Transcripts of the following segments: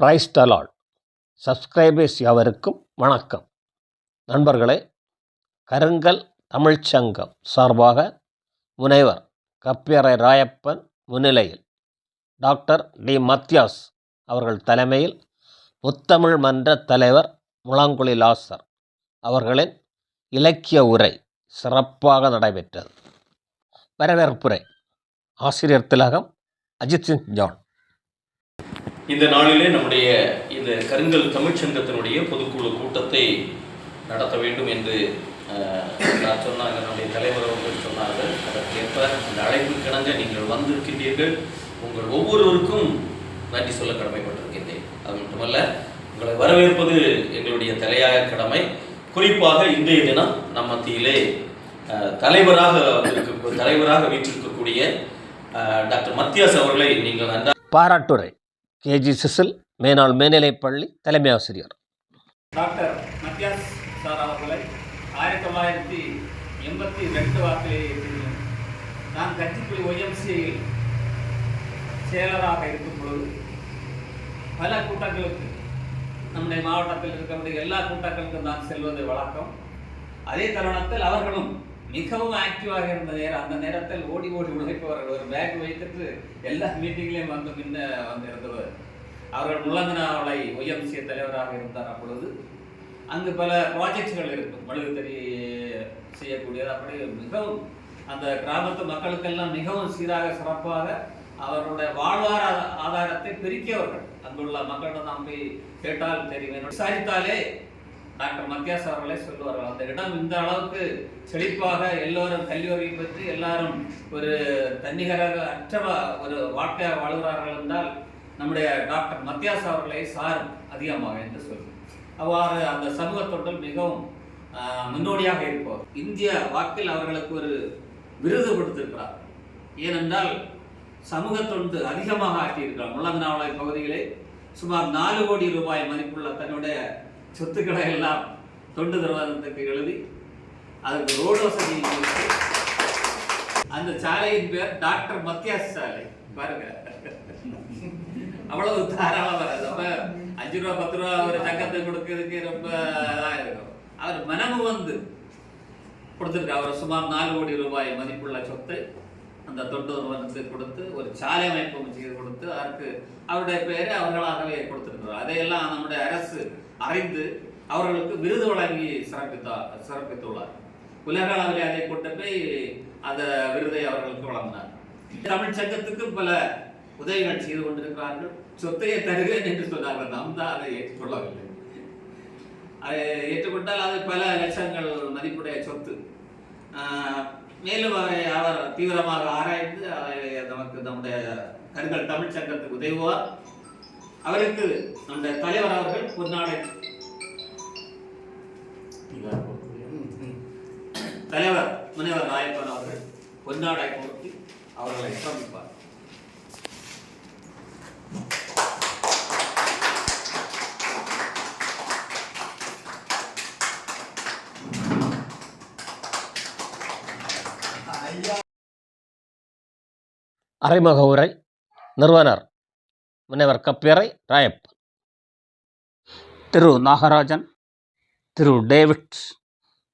Price டலால் subscribers யாவருக்கும் வணக்கம். நண்பர்களே கருங்கல் தமிழ்ச் சங்கம் சார்பாக முனைவர் கப்பியரை ராயப்பன் முன்னிலையில் டாக்டர் டி. மத்தியாஸ் அவர்கள் தலைமையில் முத்தமிழ் மன்ற தலைவர் முழங்குழி லாசர் அவர்களின் இலக்கிய உரை சிறப்பாக நடைபெற்றது. வரவேற்புரை ஆசிரியர் திலகம் அஜித் சிங் ஜான். இந்த நாளிலே நம்முடைய இந்த கருங்கல் தமிழ்ச்சங்கத்தினுடைய பொதுக்குழு கூட்டத்தை நடத்த வேண்டும் என்று நான் சொன்னாங்க நம்முடைய தலைவர் அவர்கள் சொன்னார்கள். அதற்கேற்ப இந்த அழைப்பு கிணங்க நீங்கள் வந்திருக்கின்றீர்கள். உங்கள் ஒவ்வொருவருக்கும் நன்றி சொல்ல கடமைப்பட்டிருக்கின்றேன். அது மட்டுமல்ல உங்களை வரவேற்பது எங்களுடைய தலையாய கடமை. குறிப்பாக இன்றைய தினம் நம் மத்தியிலே அஹ், தலைவராக தலைவராக வீற்றிருக்கக்கூடிய டாக்டர் மத்தியாஸ் அவர்களை நீங்கள் நன்றாக பாராட்டுரை. கேஜி சிசில் மேனாள் மேல்நிலைப்பள்ளி தலைமை ஆசிரியர். டாக்டர் மத்தியாஸ் சார் அவர்களை ஆயிரத்தி தொள்ளாயிரத்தி எண்பத்தி ரெண்டு வாக்கிலேயே நான் கட்சிக்குழு ஒய்எம்சியில் செயலராக இருக்கும் பொழுது பல கூட்டங்களுக்கு நம்முடைய மாவட்டத்தில் இருக்கக்கூடிய எல்லா கூட்டங்களுக்கும் நான் செல்வது வழக்கம். அதே தருணத்தில் அவர்களும் மிகவும் ஆக்டிவாக இருந்த நேரம் அந்த நேரத்தில் ஓடி ஓடி உழைப்பவர்கள் ஒரு பேக் வைத்துட்டு எல்லா மீட்டிங்லேயும் வந்து முன்ன வந்து இருந்தவர் அவர்கள் முள்ளங்கனாவளை ஒய்எம்சி தலைவராக இருந்தார் அப்பொழுது. அங்கு பல ப்ராஜெக்ட்கள் இருக்கும். மெழுகுத்தறி செய்யக்கூடியது. அப்படி மிகவும் அந்த கிராமத்து மக்களுக்கெல்லாம் மிகவும் சீராக சிறப்பாக அவர்களுடைய வாழ்வார ஆதாரத்தை பெருக்கியவர்கள். அங்குள்ள மக்களிடம் நாம் போய் கேட்டால் தெரியும். விசாரித்தாலே டாக்டர் மத்தியாஸ் அவர்களே சொல்லுவார்கள். அந்த இடம் இந்த அளவுக்கு செழிப்பாக எல்லோரும் கல்வி அறிவை பற்றி எல்லாரும் ஒரு தன்னிகராக அற்றவா ஒரு வாழ்க்கையாக வாழ்கிறார்கள் என்றால் நம்முடைய டாக்டர் மத்தியாஸ் அவர்களை சார் அதிகமாக என்று சொல்லும். அவ்வாறு அந்த சமூக தொண்டில் மிகவும் முன்னோடியாக இருப்பவர் இந்திய வாக்கில் அவர்களுக்கு ஒரு விருது கொடுத்திருக்கிறார். ஏனென்றால் சமூக தொண்டு அதிகமாக ஆற்றியிருக்கிறார் முள்ளங்கனாவளை பகுதியிலே சுமார் நாலு கோடி ரூபாய் மதிப்புள்ள தன்னுடைய சொத்துக்களை எல்லாம் தொண்டு நிறுவனத்துக்கு எழுதி அதற்கு ரோடு வசதி அந்த சாலையின் பேர் டாக்டர் மத்தியாஸ் சாலை. பாருங்க. அவ்வளவு தாராளம் வராது. அப்ப அஞ்சு ரூபா பத்து ரூபா ஒரு தங்கத்தை கொடுக்கறதுக்கு ரொம்ப இதாக இருக்கும். அவர் மனமு வந்து கொடுத்துருக்கு அவர் சுமார் நாலு கோடி ரூபாய் மதிப்புள்ள சொத்து. அந்த தொண்டு நிறுவனத்துக்கு கொடுத்து ஒரு சாலை அமைப்பு அமைச்சு கொடுத்து அதற்கு அவருடைய பெயரை அவர்களாகவே கொடுத்திருக்கிறார். அதையெல்லாம் நம்முடைய அரசு அறிந்து அவர்களுக்கு விருது வழங்கி சிறப்பித்தார் சிறப்பித்துள்ளார். உலக அளவில் அதை கொண்டு போய் அந்த விருதை அவர்களுக்கு வழங்கினார். தமிழ் சங்கத்துக்கு பல உதவிகள் செய்து கொண்டிருக்கிறார்கள். சொத்தையை தருகிறேன் என்று சொன்னார்கள். நாம் தான் அதை ஏற்றுக்கொள்ளவில்லை. அதை ஏற்றுக்கொண்டால் அது பல லட்சங்கள் மதிப்புடைய சொத்து. மேலும் அவரை அவர் தீவிரமாக ஆராய்ந்து அவரை நமக்கு நம்முடைய கருங்கல் தமிழ் சங்கத்துக்கு உதவுவார். அவருக்கு நம்முடைய தலைவர் அவர்கள் பொன்னாடை தலைவர் முனைவர் ராயப்பன் அவர்கள் பொன்னாடை போர்த்தி அவர்களை சந்திப்பார். அறிமுக உரை நிறுவனர் முனைவர் கப்பியறை ராயப்பன் திரு நாகராஜன் திரு டேவிட்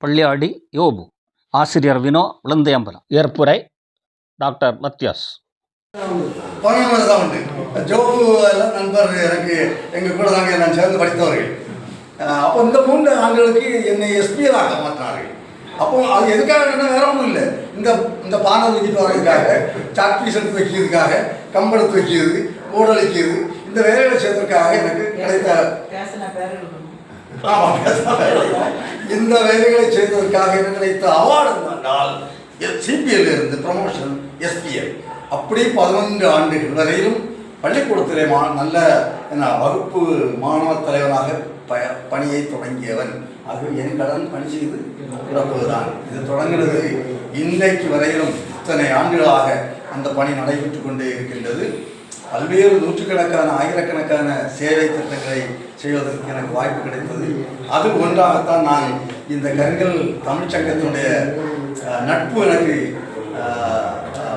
பள்ளியாடி யோபு ஆசிரியர் வினோ விழுந்தையம்பலம். ஏற்புரை டாக்டர் மத்தியாஸ். பரவாயில்ல தான் உண்டு. ஜோபு எல்லாம் நண்பர் எனக்கு எங்கள் கூட நாங்கள் நான் சேர்ந்து படித்தவர்கள். அப்போ இந்த மூன்று ஆண்டுகளுக்கு என்னை எஸ்பியலாக மாற்றினார்கள் அப்போ அது எதுக்காக வேற ஒன்றும் இல்லை. இந்த இந்த பானை தூக்கிட்டு வர்றதுக்காக சாக் பீஸ் எடுத்து வைக்கிறதுக்காக கம்பெடுத்து வைக்கிறது ஓடழிக்கிறது இந்த வேலைகளை செய்வதற்காக எனக்கு கிடைத்த. இந்த வேலைகளை செய்ததற்காக எனக்கு கிடைத்த அவார்டு என்றால் சிபிஎல் இருந்து ப்ரமோஷன் எஸ்பிஎல் அப்படி பதினொன்று ஆண்டுகள் வரையிலும் பள்ளிக்கூடத்திலே மா நல்ல என்ன வகுப்பு மாணவ தலைவனாக ப பணியை தொடங்கியவன் ஆகவே என் கடன் பணி செய்து கிடப்பதுதான். இது தொடங்கினது இன்றைக்கு வரையிலும் இத்தனை ஆண்டுகளாக அந்த பணி நடைபெற்று கொண்டே இருக்கின்றது. பல்வேறு நூற்றுக்கணக்கான ஆயிரக்கணக்கான சேவை திட்டங்களை செய்வதற்கு எனக்கு வாய்ப்பு கிடைத்தது. அது ஒன்றாகத்தான் நான் இந்த கருங்கல் தமிழ்ச்சங்கத்தினுடைய நட்பு எனக்கு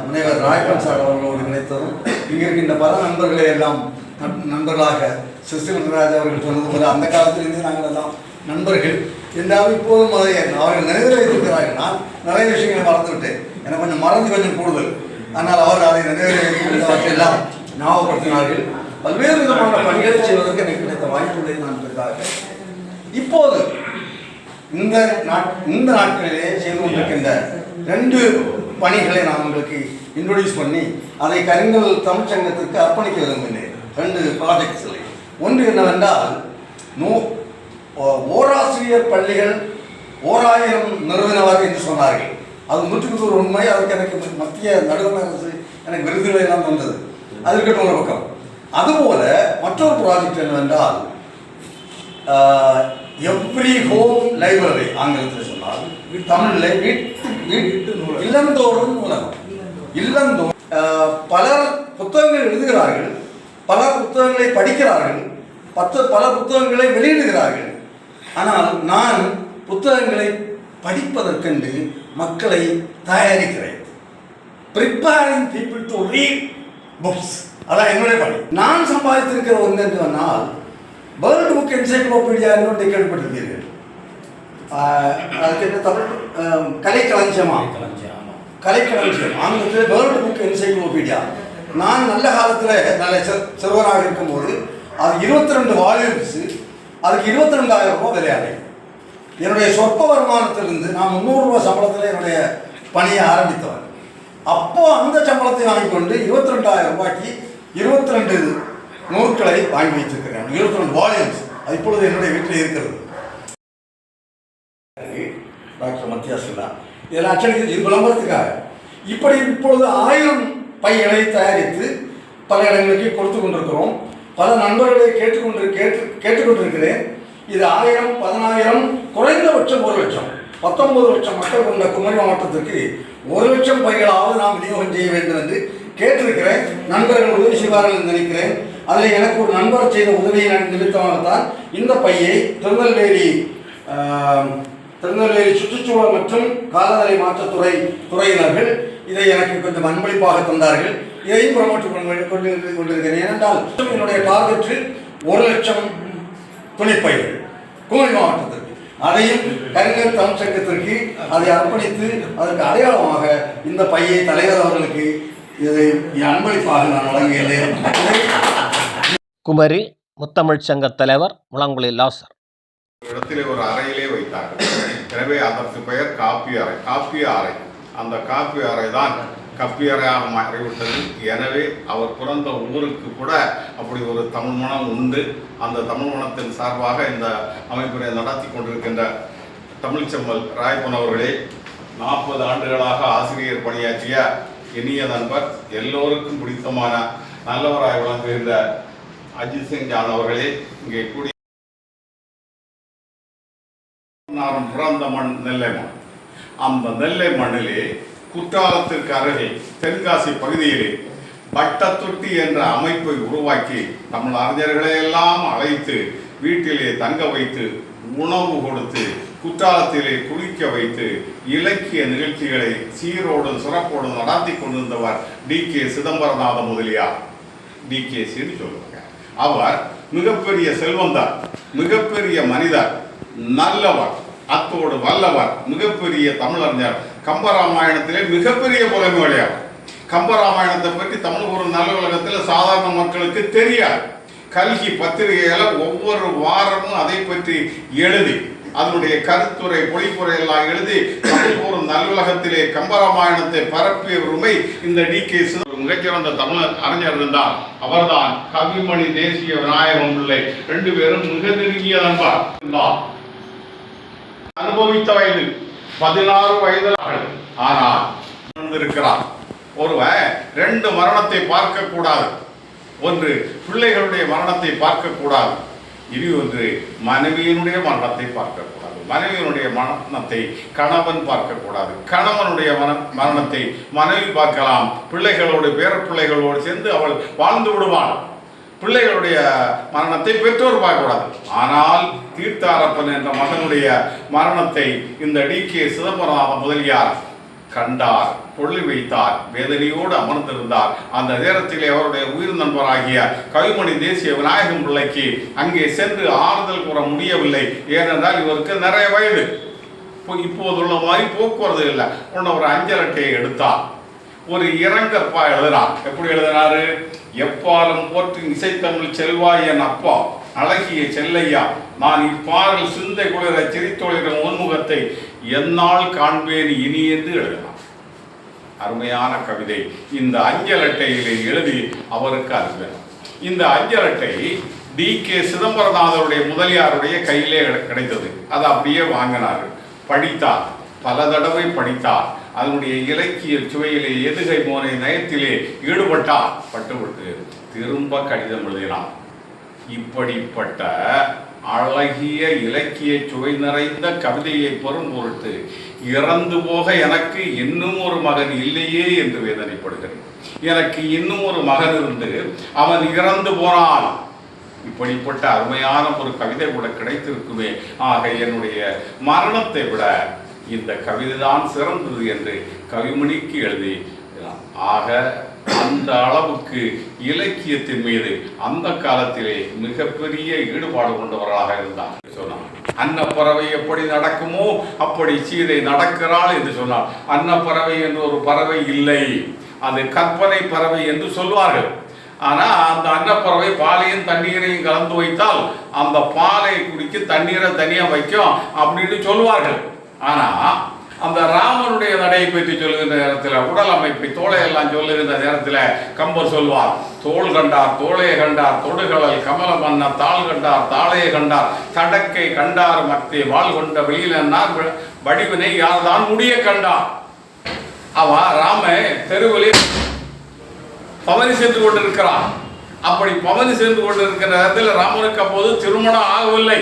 முனைவர் ராயப்பன் சார் அவர்களோடு கிடைத்ததும் இங்கே இருக்கின்ற பல நண்பர்களை எல்லாம் நண்பர்களாக நண்பர்களாக சிசிலராஜ் அவர்கள் சொன்னது போல அந்த காலத்திலிருந்து நாங்கள் எல்லாம் நண்பர்கள் என்றாலும் இப்போதும் அதை அவர்கள் நினைவில் வைத்திருக்கிறார்கள். நான் நிறைய விஷயங்களை மறந்துவிட்டேன் எனக்கு கொஞ்சம் மறந்து கொஞ்சம் கூடுதல். ஆனால் அவர் அதை நினைவில் ஞாபகப்படுத்தினார்கள். பல்வேறு விதமான பணிகளை செய்வதற்கு எனக்கு கிடைத்த வாய்ப்புகளை நான் பெரிதாக இப்போது இந்த நாட் இந்த நாட்களிலே செய்து கொண்டிருக்கின்ற ரெண்டு பணிகளை நான் உங்களுக்கு இன்ட்ரொடியூஸ் பண்ணி அதை கருங்கல் தமிழ்ச்சங்கத்திற்கு அர்ப்பணிக்க விரும்பினேன் ரெண்டு ப்ராஜெக்ட்ஸில் ஒன்று என்னவென்றால் நூ ஓராசிரியர் பள்ளிகள் ஓராயிரம் நிறுவனவர் என்று சொன்னார்கள். அது நூற்றுக்கு நூறு உண்மை அதற்கு எனக்கு மத்திய நடுவண் அரசு எனக்கு விருதுகளை எல்லாம் வந்தது அது இருக்கட்டும் ஒரு பக்கம். அதுபோல மற்றொரு ப்ராஜெக்ட் என்னவென்றால் எவ்ரி ஹோம் லைப்ரரி ஆங்கிலத்தில் சொன்னால் தமிழில் வீட்டு வீட்டு இல்லந்தோறும் உலகம். இல்லந்தோறும் பலர் புத்தகங்கள் எழுதுகிறார்கள் பல புத்தகங்களை படிக்கிறார்கள் பத்து பல புத்தகங்களை வெளியிடுகிறார்கள். ஆனால் நான் புத்தகங்களை படிப்பதற்கென்று மக்களை தயாரிக்கிறேன். Preparing people to read books அதான் என்னுடைய பணி. நான் சம்பாதித்திருக்கிற ஒன்று என்று சொன்னால் வேர்ல்டு புக் என்சைக்ளோபீடியா என்று கேள்விப்பட்டிருப்பீர்கள். ஆஹ், அதுக்கு என்ன தமிழ் கலைக்களஞ்சியமா? கலைக்களஞ்சியம் ஆங்கிலத்தில் வேர்ல்டு புக் என்சைக்ளோபீடியா நான் நல்ல காலத்தில் நல்ல சிறு- சிறுவனாக இருக்கும்போது அது இருபத்தி ரெண்டு வால்யூம்ஸ் அதுக்கு இருபத்தி ரெண்டாயிரம் ரூபாய் விலையாடை என்னுடைய சொற்ப வருமானத்திலிருந்து நான் முந்நூறுரூவா சம்பளத்தில் என்னுடைய பணியை ஆரம்பித்தவன். அப்போ அந்த சம்பளத்தை வாங்கிக்கொண்டு இருபத்தி ரெண்டாயிரம் ரூபாய்க்கு இருபத்தி ரெண்டு நூற்களை வாங்கி வைத்திருக்கிறேன். இருபத்தி ரெண்டு வால்யூம்ஸ் அது இப்பொழுது என்னுடைய வீட்டில் இருக்கிறது. டாக்டர் மத்தியாசுல்லா இதெல்லாம் அச்சடிக்கிறது இது விளம்பரத்துக்காக. இப்படி இப்பொழுது ஆயிரம் பைகளை தயாரித்து பல இடங்களுக்கு கொடுத்து கொண்டிருக்கிறோம். பல நண்பர்களை கேட்டுக்கொண்டு கேட்டு கேட்டுக்கொண்டிருக்கிறேன். இது ஆயிரம் பதினாயிரம் குறைந்தபட்சம் ஒரு லட்சம். பத்தொன்பது லட்சம் மக்கள் கொண்ட குமரி மாவட்டத்திற்கு ஒரு லட்சம் பைகளாவது நாம் விநியோகம் செய்ய வேண்டும் என்று கேட்டிருக்கிறேன். நண்பர்கள் உதவி செய்வார்கள் என்று நினைக்கிறேன். அதில் எனக்கு ஒரு நண்பர் செய்த உதவியின் நிமித்தமாகத்தான் இந்த பையை திருநெல்வேலி திருநெல்வேலி சுற்றுச்சூழல் மற்றும் காலநிலை மாற்றத்துறை துறையினர்கள் இதை எனக்கு கொஞ்சம் அன்பளிப்பாக தந்தார்கள். இதையும் ப்ரமோட் பண்ணி கொண்டு கொண்டிருக்கிறேன். ஏனென்றால் என்னுடைய டார்கெட்டில் ஒரு லட்சம் துணிப்பைகள் குமரி மாவட்டத்திற்கு. அதையும் கரிங்கல் தமிழ் சங்கத்திற்கு அதை அர்ப்பணித்து அதற்கு அடையாளமாக இந்த பையை தலைவர் அவர்களுக்கு இதை அன்பளிப்பாக நான் இதை குமரி முத்தமிழ்ச் சங்க தலைவர் முழங்குழி லாசர். இடத்திலே ஒரு அறையிலே வைத்தார்கள். எனவே அதற்கு பெயர் காப்பி அறை. காப்பிய அறை. அந்த காப்பி அறை தான் கப்பியராக மாறிவிட்டது. எனவே அவர் பிறந்த ஊருக்கு கூட அப்படி ஒரு தமிழ் மனம் உண்டு. அந்த தமிழ் மனத்தின் சார்பாக இந்த அமைப்பினை நடத்தி கொண்டிருக்கின்ற தமிழ்ச்செம்மல் ராயப்பன் அவர்களே நாற்பது ஆண்டுகளாக ஆசிரியர் பணியாற்றிய இனிய நண்பர் எல்லோருக்கும் பிடித்தமான நல்லவராய் விளங்குகின்ற அஜித் சிங் ஜான் அவர்களே இங்கே கூடி நான் பிறந்த மண் நெல்லை மண். அந்த நெல்லை மண்ணிலே குற்றாலத்திற்கு அருகே தென்காசி பகுதியிலே வட்டத்தொட்டி என்ற அமைப்பை உருவாக்கி தமிழ் அறிஞர்களை எல்லாம் அழைத்து வீட்டிலே தங்க வைத்து உணவு கொடுத்து குற்றாலத்திலே குளிக்க வைத்து இலக்கிய நிகழ்ச்சிகளை சீரோடும் சிறப்போடும் நடத்தி கொண்டிருந்தவர் T. K. Chidambaranatha Mudaliar. T. K. சின்னு சொல்லுவாங்க. அவர் மிகப்பெரிய செல்வந்தார் மிகப்பெரிய மனிதர் நல்லவர் அத்தோடு வல்லவர் மிகப்பெரிய தமிழறிஞர். கம்பராமாயணத்திலே மிகப்பெரிய புலமையுடையவர் கம்பராமாயணத்தை பற்றி தமிழ் ஒரு நலுவலகத்தில் சாதாரண மக்களுக்கு தெரியாது. கல்கி பத்திரிகையில் ஒவ்வொரு வாரமும் அதை பற்றி எழுதி அதனுடைய கருத்துரை பொழிப்புரை எல்லாம் எழுதி தமிழ் ஒரு நல்வலகத்திலே கம்பராமாயணத்தை பரப்பிய உரிமை இந்த டி கே மிகச்சிறந்த தமிழர் அறிஞர் இருந்தார். அவர்தான் கவிமணி தேசிய விநாயகம் பிள்ளை. ரெண்டு பேரும் மிக நெருங்கிய நண்பர். அனுபவித்த வயது பதினாறு வயதில் ஆனால் இருக்கிறார் ஒருவன் ரெண்டு மரணத்தை பார்க்க கூடாது ஒன்று பிள்ளைகளுடைய மரணத்தை பார்க்க கூடாது இனி ஒன்று மனைவியினுடைய மரணத்தை பார்க்கக்கூடாது. மனைவியினுடைய மரணத்தை கணவன் பார்க்கக்கூடாது. கணவனுடைய மன மரணத்தை மனைவி பார்க்கலாம். பிள்ளைகளோடு பேர பிள்ளைகளோடு சேர்ந்து அவள் வாழ்ந்து விடுவாள். பிள்ளைகளுடைய மரணத்தை பெற்றோர் பார்க்கக்கூடாது. ஆனால் தீர்த்தாரப்பன் என்ற மகனுடைய மரணத்தை இந்த டி கே சிதம்பரநாத முதலியார் கண்டார் கொள்ளி வைத்தார் வேதனையோடு அமர்ந்திருந்தார். அந்த நேரத்திலே அவருடைய உயிர் நண்பராகிய கவிமணி தேசிய விநாயகம் பிள்ளைக்கு அங்கே சென்று ஆறுதல் கூற முடியவில்லை. ஏனென்றால் இவருக்கு நிறைய வயது. இப்போது இப்போதுள்ள மாதிரி போக்குவரத்து இல்லை. உன்ன ஒரு அஞ்சல் அட்டையை எடுத்தார். ஒரு இறங்கப்பா எழுதினார் எப்படி எழுதினாரு எப்பாலும் போற்றும் இசைத்தமிழ் செல்வாய் என் அப்பா அழகிய செல்லையா நான் இப்பாறல் சிந்தை குளிர சிரித்தொழிற உன்முகத்தை என்னால் காண்பேன் இனி என்று எழுதினார் அருமையான கவிதை. இந்த அஞ்சல் அட்டையிலே எழுதி அவருக்கு அனுப்பினார் இந்த அஞ்சல் அட்டை டி கே சிதம்பரநாதருடைய முதலியாருடைய கையிலே கிடைத்தது. அதை அப்படியே வாங்கினார் படித்தார். பல தடவை படித்தார். அதனுடைய இலக்கிய சுவையிலே எதுகை போனே நயத்திலே ஈடுபட்டார். பட்டுவிட்டு திரும்ப கடிதம் எழுதினார் இப்படிப்பட்ட அழகிய இலக்கிய சுவை நிறைந்த கவிதையை பெறும் பொருட்டு இறந்து போக எனக்கு இன்னும் ஒரு மகன் இல்லையே என்று வேதனைப்படுகிறேன். எனக்கு இன்னும் ஒரு மகன் இருந்து அவன் இறந்து போனால் இப்படிப்பட்ட அருமையான ஒரு கவிதை கூட கிடைத்திருக்குமே. ஆக என்னுடைய மரணத்தை விட இந்த கவிதைதான் சிறந்தது என்று கவிமணிக்கு எழுதி ஆக அந்த அளவுக்கு இலக்கியத்தின் மீது அந்த காலத்திலே மிகப்பெரிய ஈடுபாடு கொண்டவர்களாக இருந்தார் சொன்னார். அன்னப்பறவை எப்படி நடக்குமோ அப்படி சீதை நடக்கிறாள் என்று சொன்னார். அன்னப்பறவை என்று ஒரு பறவை இல்லை. அது கற்பனை பறவை என்று சொல்வார்கள். ஆனால் அந்த அன்னப்பறவை பாலையும் தண்ணீரையும் கலந்து வைத்தால் அந்த பாலை குடிக்க தண்ணீரை தனியாக வைக்கும் அப்படின்னு சொல்லுவார்கள் ஆனால் அந்த ராமனுடைய நடையை பற்றி சொல்லுகின்ற நேரத்தில் உடல் அமைப்பை தோலை எல்லாம் சொல்லுகின்ற நேரத்தில் கம்பர் சொல்வார் தோள் கண்டார் தோளையை கண்டார் தொடுகளல் கமல மன்ன தாள் கண்டார் தாளையை கண்டார் தடக்கை கண்டார் மத்திய வாழ் கொண்ட வெளியிலன்னார் வடிவினை யார்தான் முடிய கண்டார்? அவ ராம தெருவிலே பவனி சென்று கொண்டிருக்கிறான். அப்படி பவனி சென்று கொண்டிருக்கிற நேரத்தில் ராமனுக்கு அப்போது திருமணம் ஆகவில்லை.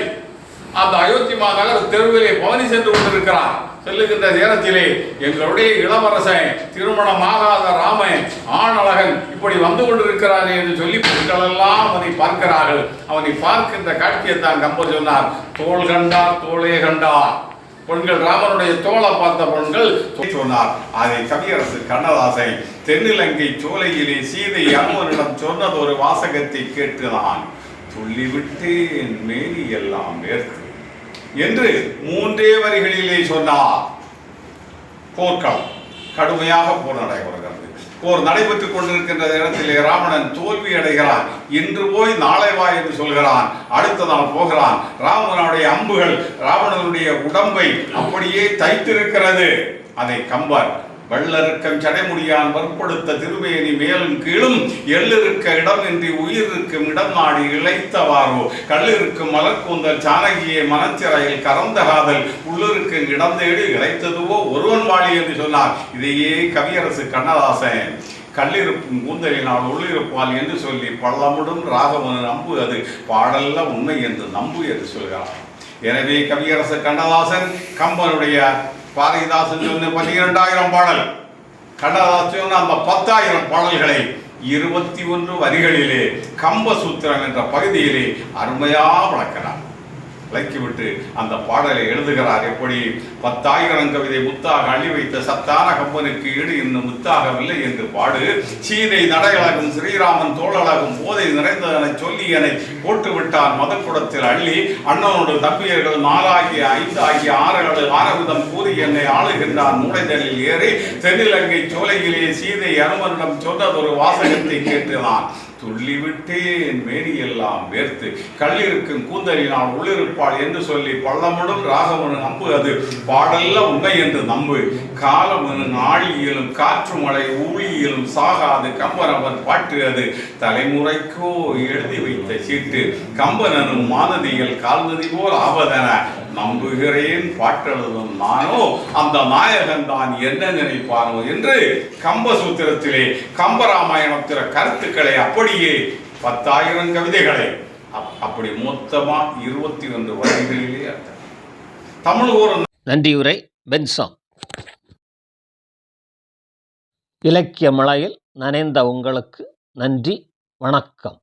அந்த அயோத்தி மாநகர் தெருவிலே பவனி சென்று கொண்டிருக்கிறார். செல்லுகின்ற நேரத்திலே எங்களுடைய இளவரசன் திருமணமாகாத ராமன் ஆணழகன் இப்படி வந்து கொண்டிருக்கிறானே என்று சொல்லி பெண்களெல்லாம் அவனை பார்க்கிறார்கள். அவனை பார்க்கின்ற காட்சியைத்தான் கம்பர் சொன்னார். தோல் கண்டார் தோளே கண்டார். பெண்கள் ராமனுடைய தோலை பார்த்த பெண்கள் சொன்னார். அதை கவியரசு கண்ணதாசை தென்னிலங்கை சோலையிலே சீதை அனுமனிடம் சொன்னது ஒரு வாசகத்தை கேட்டுதான். சொல்லிவிட்டேன் துள்ளிவிட்டேன் மேனி எல்லாம் வேர்த்து என்று மூன்றே வரிகளிலே சொன்னார். போர்க்களம் கடுமையாக போர் நடைபெறுகிறது போர் நடைபெற்றுக் கொண்டிருக்கின்ற இடத்திலே ராவணன் தோல்வி அடைகிறான். இன்று போய் நாளை வா என்று சொல்கிறான். அடுத்த நாள் போகிறான். ராவணனுடைய அம்புகள் ராவணனுடைய உடம்பை அப்படியே தைத்திருக்கிறது. அதை கம்பர் வள்ளறுக்கம் சடைமுடியான் வற்படுத்த திருமேனி மேலும் கீழும் எள்ளிருக்க இடமின்றி உயிரிருக்கும் இடம் நாடி இழைத்தவாரோ கல்லிருக்கும் மலர்கூந்தல் சானகியை மனச்சிறையில் கறந்த காதல். உள்ளிருக்கும் இடம் தேடி இழைத்ததுவோ ஒருவன் வாழி என்று சொன்னார். இதையே கவியரசு கண்ணதாசன். கல்லிருப்பும் கூந்தலினால் உள்ளிருப்பால் என்று சொல்லி பள்ளமுடும் ராகவன் நம்பு அது. பாடல்ல உண்மை என்று நம்பு என்று சொல்கிறார். எனவே கவியரசு கண்ணதாசன் கம்பனுடைய பாரதிதாசன் சொன்ன பன்னிரெண்டாயிரம் பாடல். கண்ணதாசன் சொன்ன அந்த பத்தாயிரம் பாடல்களை இருபத்தி ஒன்று வரிகளிலே கம்பசூத்திரம் என்ற பகுதியிலே அருமையாக விளக்கிறார் விலக்கிவிட்டு அந்த பாடலை எழுதுகிறார். எப்படி? பத்தாயிரம் கவிதை முத்தாக அள்ளி வைத்த சத்தான கம்பனுக்கு ஈடு இன்னும் முத்தாகவில்லை என்று பாடு. சீதை நடையழகும் ஸ்ரீராமன் தோளழகும் போதை நிறைந்ததனை சொல்லி என்னை போட்டு விட்டார் மதக்குடத்தில் அள்ளி. அண்ணனோடு தம்பியர்கள் நாலாகிய ஐந்து ஆகிய ஆறுகளு ஆரவிதம் கூறி என்னை ஆளுகின்றார் மூளைதலில் ஏறி. தென்னிலங்கை சோலையிலே சீதை அனுமனிடம் சொன்னதொரு வாசகத்தை கேட்டுதான் நான் துள்ளிவிட்டேன் மேனியெல்லாம் வேர்த்து கல்லிருக்கும் கூந்தலினால் உள்ளிருப்பாள் என்று சொல்லி பள்ளமுடும் ராகவனு நம்பு அது பாடல்ல உண்மை என்று நம்பு. காலமனு நாழியிலும் காற்று மழை ஊழியிலும் சாகாது கம்பரவன் பாட்டு அது தலைமுறைக்கோ எழுதி வைத்த சீட்டு கம்பனனும் மானதியில் கால்நதி போல் ஆவதென. நம்புகிறேன் பாட்டெழுதும் நானோ அந்த நாயகன் தான் என்ன நினைப்பானோ என்று கம்பசூத்திரத்திலே கம்பராமாயணத்தில கருத்துக்களை அப்படியே பத்தாயிரம் கவிதைகளை. அப்படி மொத்தமா இருபத்தி ஒன்று வரிகளிலே தமிழ் ஒரு நன்றியுரை பென்சாம் இலக்கிய மலையில் நனைந்த உங்களுக்கு நன்றி வணக்கம்.